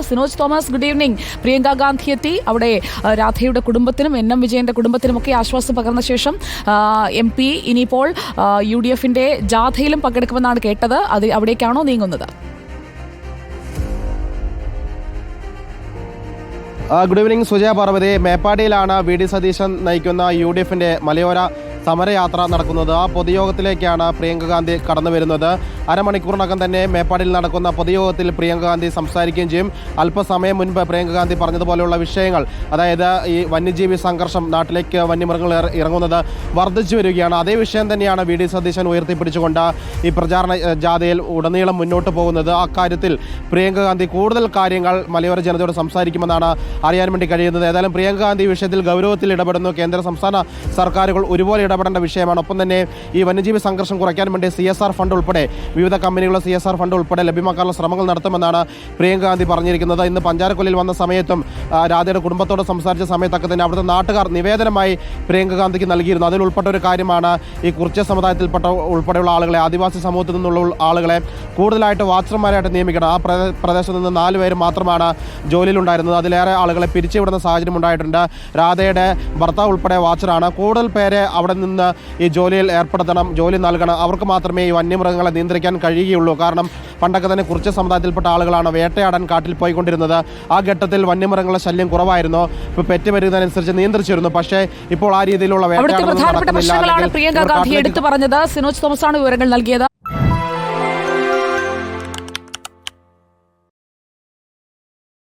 Sinoj Thomas good evening Priyanka Gandhi എത്തി. അവിടെ രാധയുടെ കുടുംബത്തിനും എൻ എം വിജയന്റെ കുടുംബത്തിനും ഒക്കെ ആശ്വാസം പകർന്ന ശേഷം എം പി ഇനിയിപ്പോൾ യു ഡി എഫിന്റെ ജാഥയിലും പങ്കെടുക്കുമെന്നാണ് കേട്ടത്. അത് അവിടേക്കാണോ നീങ്ങുന്നത്? Good evening Sujaya Parvathy. മേപ്പാടിയിലാണ് V D Satheesan നയിക്കുന്ന യു ഡി എഫിന്റെ മലയോര സമരയാത്ര നടക്കുന്നത്. ആ പൊതുയോഗത്തിലേക്കാണ് പ്രിയങ്ക ഗാന്ധി കടന്നു വരുന്നത്. അരമണിക്കൂറിനകം തന്നെ മേപ്പാടിയിൽ നടക്കുന്ന പൊതുയോഗത്തിൽ പ്രിയങ്ക ഗാന്ധി സംസാരിക്കുകയും ചെയ്യും. അല്പസമയം മുൻപ് പ്രിയങ്ക ഗാന്ധി പറഞ്ഞതുപോലെയുള്ള വിഷയങ്ങൾ അതായത് ഈ വന്യജീവി സംഘർഷം നാട്ടിലേക്ക് വന്യമൃഗങ്ങൾ ഇറ- ഇറങ്ങുന്നത് വർദ്ധിച്ചു വരികയാണ്. അതേ വിഷയം തന്നെയാണ് വി ഡി സതീശൻ ഉയർത്തിപ്പിടിച്ചുകൊണ്ട് ഈ പ്രചാരണ ജാഥയിൽ ഉടനീളം മുന്നോട്ട് പോകുന്നത്. അക്കാര്യത്തിൽ പ്രിയങ്ക ഗാന്ധി കൂടുതൽ കാര്യങ്ങൾ മലയോര ജനതയോട് സംസാരിക്കുമെന്നാണ് അറിയാൻ വേണ്ടി കഴിയുന്നത്. ഏതായാലും പ്രിയങ്ക ഗാന്ധി വിഷയത്തിൽ ഗൗരവത്തിൽ ഇടപെടുന്നു. കേന്ദ്ര സംസ്ഥാന സർക്കാരുകൾ ഒരുപോലെ ഇടപെടേണ്ട വിഷയമാണ്. ഒപ്പം തന്നെ ഈ വന്യജീവി സംഘർഷം കുറയ്ക്കാൻ വേണ്ടി സി എസ് ആർ ഫണ്ട് ഉൾപ്പെടെ വിവിധ കമ്പനികളുടെ സി എസ് ആർ ഫണ്ട് ഉൾപ്പെടെ ലഭ്യമാക്കാനുള്ള ശ്രമങ്ങൾ നടത്തുമെന്നാണ് പ്രിയങ്ക ഗാന്ധി പറഞ്ഞിരിക്കുന്നത്. ഇന്ന് പഞ്ചാരക്കൊല്ലിൽ വന്ന സമയത്തും രാധയുടെ കുടുംബത്തോട് സംസാരിച്ച സമയത്തൊക്കെ തന്നെ അവിടുത്തെ നാട്ടുകാർ നിവേദനമായി പ്രിയങ്ക ഗാന്ധിക്ക് നൽകിയിരുന്നു. അതിൽ ഉൾപ്പെട്ട ഒരു കാര്യമാണ് ഈ കുറിച്യ സമുദായത്തിൽപ്പെട്ട ഉൾപ്പെടെയുള്ള ആളുകളെ ആദിവാസി സമൂഹത്തിൽ നിന്നുള്ള ആളുകളെ കൂടുതലായിട്ട് വാച്ചർമാരായിട്ട് നിയമിക്കണം. ആ പ്രദേ- പ്രദേശത്ത് നിന്ന് നാല് പേര് മാത്രമാണ് ജോലിയിലുണ്ടായിരുന്നത്. അതിലേറെ ആളുകളെ പിരിച്ചുവിടുന്ന സാഹചര്യം ഉണ്ടായിട്ടുണ്ട്. രാധയുടെ ഭർത്താവ് ഉൾപ്പെടെ വാച്ചറാണ്. കൂടുതൽ പേരെ അവിടെ നിന്ന് ഈ ജോലിയിൽ ഏർപ്പെടുത്തണം ജോലി നൽകണം. അവർക്ക് മാത്രമേ ഈ വന്യമൃഗങ്ങളെ നിയന്ത്രിക്കാൻ കഴിയുകയുള്ളൂ. കാരണം പണ്ടൊക്കെ തന്നെ കുറച്ച് സമുദായത്തിൽപ്പെട്ട ആളുകളാണ് വേട്ടയാടാൻ കാട്ടിൽ പോയിക്കൊണ്ടിരുന്നത്. ആ ഘട്ടത്തിൽ വന്യമൃഗങ്ങളുടെ ശല്യം കുറവായിരുന്നു. ഇപ്പോൾ പെറ്റ് വരുന്നതനുസരിച്ച് നിയന്ത്രിച്ചിരുന്നു. പക്ഷേ ഇപ്പോൾ ആ രീതിയിലുള്ള നടക്കുന്നില്ല. പ്രിയങ്ക ഗാന്ധി എടുത്തു പറഞ്ഞത്. സിനോജ് തോമസാണ് വിവരങ്ങൾ നൽകിയത്.